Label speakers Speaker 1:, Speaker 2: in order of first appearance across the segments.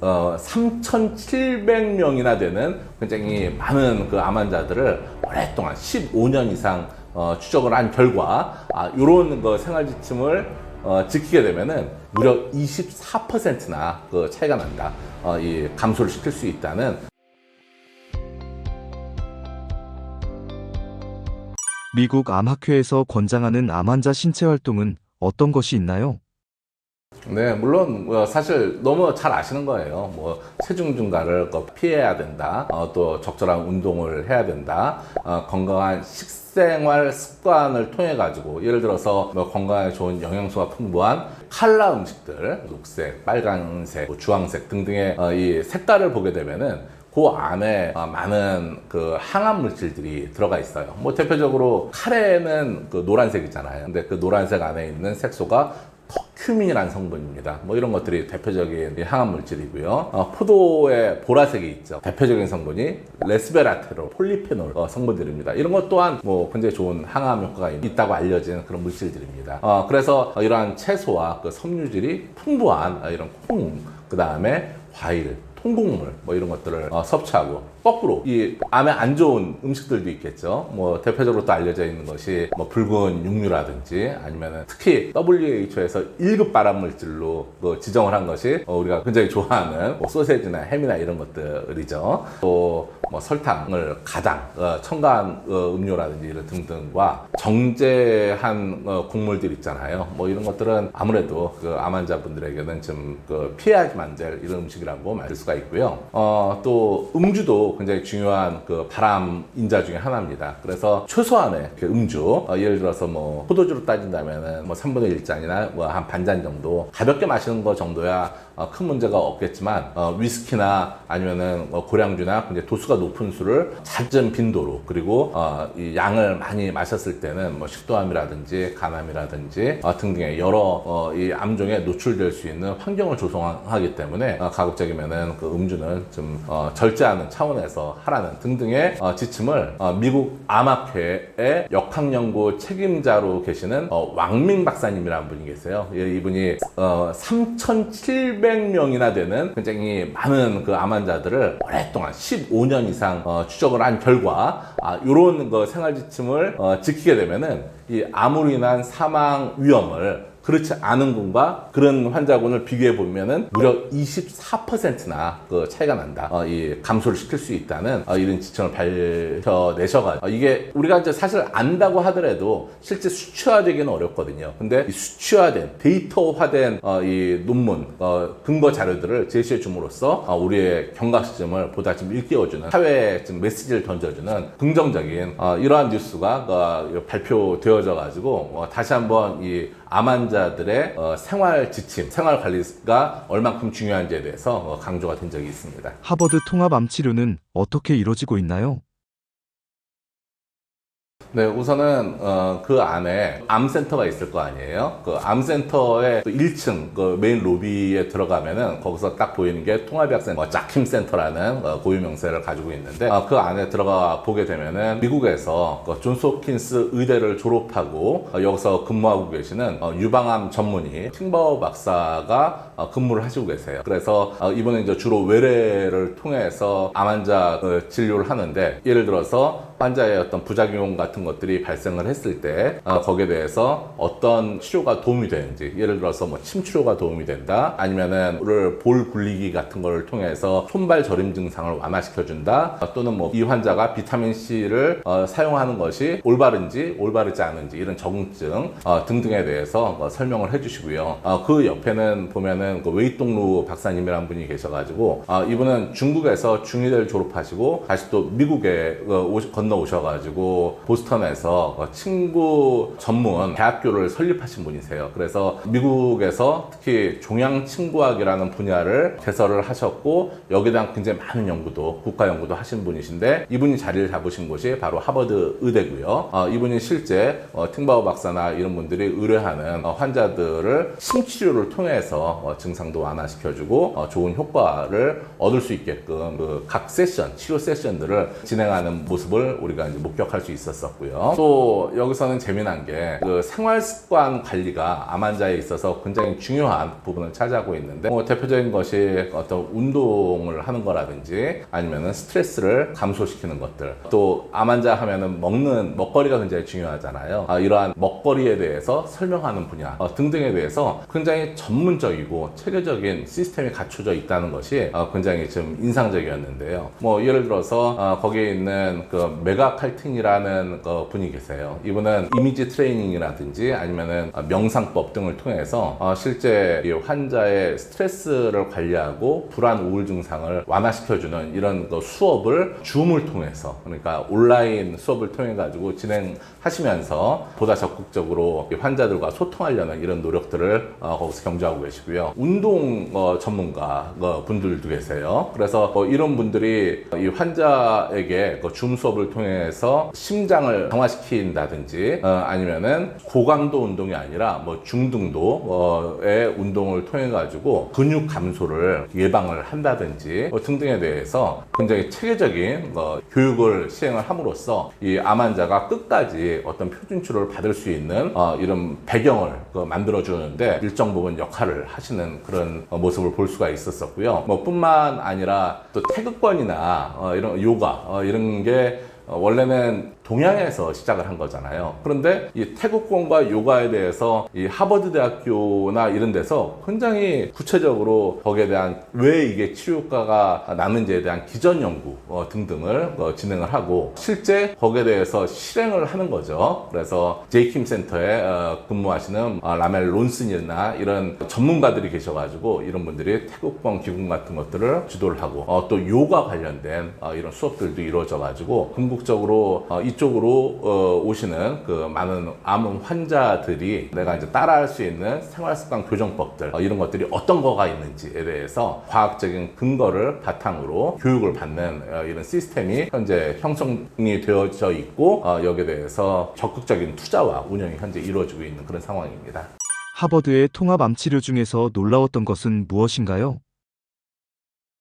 Speaker 1: 어, 3,700명이나 되는 굉장히 많은 그 암 환자들을 오랫동안 15년 이상 어, 추적을 한 결과 아, 이런 그 생활 지침을 어, 지키게 되면은 무려 24%나 그 차이가 난다. 어, 이 감소를 시킬 수 있다는
Speaker 2: 미국 암학회에서 권장하는 암 환자 신체 활동은 어떤 것이 있나요?
Speaker 1: 네, 물론 뭐 사실 너무 잘 아시는 거예요. 뭐 체중 증가를 그 피해야 된다. 어, 또 적절한 운동을 해야 된다. 어, 건강한 식생활 습관을 통해 가지고 예를 들어서 뭐 건강에 좋은 영양소가 풍부한 칼라 음식들, 녹색, 빨간색, 뭐 주황색 등등의 어, 이 색깔을 보게 되면은 그 안에 어, 많은 그 항암 물질들이 들어가 있어요. 뭐 대표적으로 카레는 그 노란색이잖아요. 근데 그 노란색 안에 있는 색소가 커큐민이라는 성분입니다. 뭐 이런 것들이 대표적인 이 항암 물질이고요. 어, 포도에 보라색이 있죠. 대표적인 성분이 레스베라테롤, 폴리페놀 어, 성분들입니다. 이런 것 또한 뭐 굉장히 좋은 항암 효과가 있다고 알려진 그런 물질들입니다. 어, 그래서 어, 이러한 채소와 그 섬유질이 풍부한 어, 이런 콩, 그 다음에 과일, 통곡물 뭐 이런 것들을 어, 섭취하고 거꾸로 이 암에 안 좋은 음식들도 있겠죠. 뭐 대표적으로 또 알려져 있는 것이 뭐 붉은 육류라든지 아니면은 특히 WHO에서 1급 발암 물질로 뭐 지정을 한 것이 어, 우리가 굉장히 좋아하는 뭐 소세지나 햄이나 이런 것들이죠. 또 뭐 설탕을 가장 어, 첨가한 어, 음료라든지 이런 등등과 정제한 어, 곡물들 있잖아요. 뭐 이런 것들은 아무래도 그 암 환자분들에게는 좀그 피해야지만 될 이런 음식이라고 말할 수가 있고요. 어, 또 음주도 굉장히 중요한 그 발암 인자 중에 하나입니다. 그래서 최소한의 그 음주, 어, 예를 들어서 뭐 포도주로 따진다면은 뭐 3분의 1잔이나 뭐 한 반 잔 정도 가볍게 마시는 거 정도야 어, 큰 문제가 없겠지만 어, 위스키나 아니면은 뭐 고량주나 굉장히 도수가 높은 술을 잦은 빈도로 그리고 어, 이 양을 많이 마셨을 때는 뭐 식도암이라든지 간암이라든지 어, 등등의 여러 어, 이 암종에 노출될 수 있는 환경을 조성하기 때문에 어, 가급적이면은 그 음주는 좀 어, 절제하는 차원에서 하라는 등등의 어, 지침을 어, 미국 암학회의 역학연구 책임자로 계시는 어, 왕민 박사님이라는 분이 계세요. 예, 이분이 어, 3,700명이나 되는 굉장히 많은 그 암 환자들을 오랫동안 15년 이상 어, 추적을 한 결과 아, 이런 그 생활 지침을 어, 지키게 되면은 이 암으로 인한 사망 위험을 그렇지 않은 군과 그런 환자군을 비교해 보면은 무려 24%나 그 차이가 난다. 어, 이 감소를 시킬 수 있다는 어, 이런 지침을 밝혀내셔가지고 어, 이게 우리가 이제 사실 안다고 하더라도 실제 수치화되기는 어렵거든요. 근데 이 수치화된 데이터화된 어, 이 논문 어, 근거 자료들을 제시해 줌으로써 어, 우리의 경각심을 보다 좀 일깨워주는 사회에 좀 메시지를 던져주는 긍정적인 어, 이러한 뉴스가 어, 발표되어져 가지고 어, 다시 한번 이 암 환자들의 어, 생활 지침, 생활 관리가 얼만큼 중요한지에 대해서 어, 강조가 된 적이 있습니다.
Speaker 2: 하버드 통합 암 치료는 어떻게 이루어지고 있나요?
Speaker 1: 네, 우선은 어, 그 안에 암센터가 있을 거 아니에요. 그 암센터의 그 1층 그 메인 로비에 들어가면은 거기서 딱 보이는 게 통합의학센터 어, 짝힘 센터라는 어, 고유 명세를 가지고 있는데 어, 그 안에 들어가 보게 되면은 미국에서 그 존스홉킨스 의대를 졸업하고 어, 여기서 근무하고 계시는 어, 유방암 전문의 팅바오 박사가 어, 근무를 하시고 계세요. 그래서 어, 이번에 이제 주로 외래를 통해서 암 환자 어, 진료를 하는데 예를 들어서 환자의 어떤 부작용 같은 것들이 발생을 했을 때 어, 거기에 대해서 어떤 치료가 도움이 되는지 예를 들어서 뭐 침 치료가 도움이 된다 아니면은 볼 굴리기 같은 걸 통해서 손발 저림 증상을 완화시켜 준다 어, 또는 뭐 이 환자가 비타민 C를 어, 사용하는 것이 올바른지 올바르지 않은지 이런 적응증 어, 등등에 대해서 어, 설명을 해주시고요. 어, 그 옆에는 보면은 그 웨이동루 박사님이라는 분이 계셔가지고 어, 이분은 중국에서 중의대를 졸업하시고 다시 또 미국에 어, 오시- 건 너오셔가지고 보스턴에서 어, 친구 전문 대학교를 설립하신 분이세요. 그래서 미국에서 특히 종양 친구학이라는 분야를 개설을 하셨고 여기에 대한 굉장히 많은 연구도 국가 연구도 하신 분이신데 이분이 자리를 잡으신 곳이 바로 하버드 의대고요. 어, 이분이 실제 어, 팅바오 박사나 이런 분들이 의뢰하는 어, 환자들을 심치료를 통해서 어, 증상도 완화시켜주고 어, 좋은 효과를 얻을 수 있게끔 그 각 세션 치료 세션들을 진행하는 모습을 우리가 이제 목격할 수 있었었고요. 또 여기서는 재미난 게 그 생활 습관 관리가 암 환자에 있어서 굉장히 중요한 부분을 차지하고 있는데 뭐 대표적인 것이 어떤 운동을 하는 거라든지 아니면은 스트레스를 감소시키는 것들 또 암 환자 하면은 먹는 먹거리가 굉장히 중요하잖아요. 아, 이러한 먹거리에 대해서 설명하는 분야 어, 등등에 대해서 굉장히 전문적이고 체계적인 시스템이 갖춰져 있다는 것이 어, 굉장히 좀 인상적이었는데요. 뭐 예를 들어서 어, 거기에 있는 그 메가 칼틴이라는 그 분이 계세요. 이분은 이미지 트레이닝이라든지 아니면은 어, 명상법 등을 통해서 어, 실제 이 환자의 스트레스를 관리하고 불안 우울 증상을 완화시켜주는 이런 그 수업을 줌을 통해서 그러니까 온라인 수업을 통해 가지고 진행하시면서 보다 적극적으로 이 환자들과 소통하려는 이런 노력들을 어, 거기서 경주하고 계시고요. 운동 어, 전문가 어, 분들도 계세요. 그래서 어, 이런 분들이 이 환자에게 그줌 수업을 통해 서 심장을 강화시킨다든지 어, 아니면은 고강도 운동이 아니라 뭐 중등도의 운동을 통해 가지고 근육 감소를 예방을 한다든지 뭐 등등에 대해서 굉장히 체계적인 어, 교육을 시행을 함으로써 이 암 환자가 끝까지 어떤 표준 치료를 받을 수 있는 어, 이런 배경을 그 만들어 주는데 일정 부분 역할을 하시는 그런 어, 모습을 볼 수가 있었었고요. 뭐 뿐만 아니라 또 태극권이나 어, 이런 요가 어, 이런 게 어, 원래는 동양에서 시작을 한 거잖아요. 그런데 이 태국권과 요가에 대해서 이 하버드 대학교나 이런 데서 굉장히 구체적으로 거기에 대한 왜 이게 치료 효과가 나는지에 대한 기전 연구 어, 등등을 어, 진행을 하고 실제 거기에 대해서 실행을 하는 거죠. 그래서 제이킴 센터에 어, 근무하시는 어, 라멜 론슨이나 이런 전문가들이 계셔가지고 이런 분들이 태국권 기금 같은 것들을 주도를 하고 어, 또 요가 관련된 어, 이런 수업들도 이루어져가지고 궁극적으로 어, 이쪽으로 어, 오시는 그 많은 암 환자들이 내가 이제 따라할 수 있는 생활습관 교정법들 어, 이런 것들이 어떤 거가 있는지에 대해서 과학적인 근거를 바탕으로 교육을 받는 어, 이런 시스템이 현재 형성이 되어져 있고 어, 여기에 대해서 적극적인 투자와 운영이 현재 이루어지고 있는 그런 상황입니다.
Speaker 2: 하버드의 통합 암 치료 중에서 놀라웠던 것은 무엇인가요?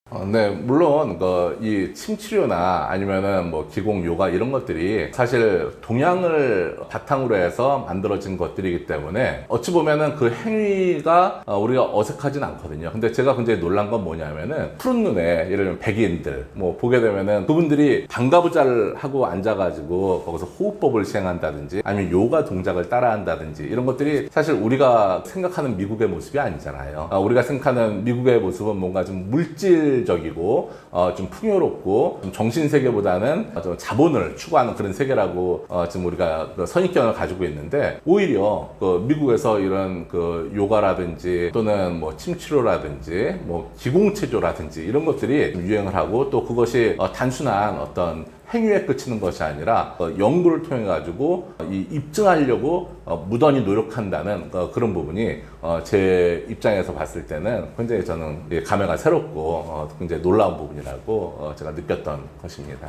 Speaker 1: 어, 네, 물론 그 이 침치료나 아니면은 뭐 기공 요가 이런 것들이 사실 동양을 바탕으로 해서 만들어진 것들이기 때문에 어찌 보면은 그 행위가 어, 우리가 어색하진 않거든요. 근데 제가 굉장히 놀란 건 뭐냐면은 푸른 눈에 예를 들면 백인들 뭐 보게 되면은 그분들이 방가부자를 하고 앉아가지고 거기서 호흡법을 시행한다든지 아니면 요가 동작을 따라한다든지 이런 것들이 사실 우리가 생각하는 미국의 모습이 아니잖아요. 아, 우리가 생각하는 미국의 모습은 뭔가 좀 물질 적이고 어, 좀 풍요롭고 좀 정신 세계보다는 좀 자본을 추구하는 그런 세계라고 어, 지금 우리가 그 선입견을 가지고 있는데 오히려 그 미국에서 이런 그 요가라든지 또는 뭐 침치료라든지 뭐 기공체조라든지 이런 것들이 좀 유행을 하고 또 그것이 어, 단순한 어떤 행위에 그치는 것이 아니라 어, 연구를 통해 가지고 이 입증하려고 어, 무던히 노력한다는 어, 그런 부분이 어, 제 입장에서 봤을 때는 굉장히 저는 이 감회가 새롭고 어, 굉장히 놀라운 부분이라고 어, 제가 느꼈던 것입니다.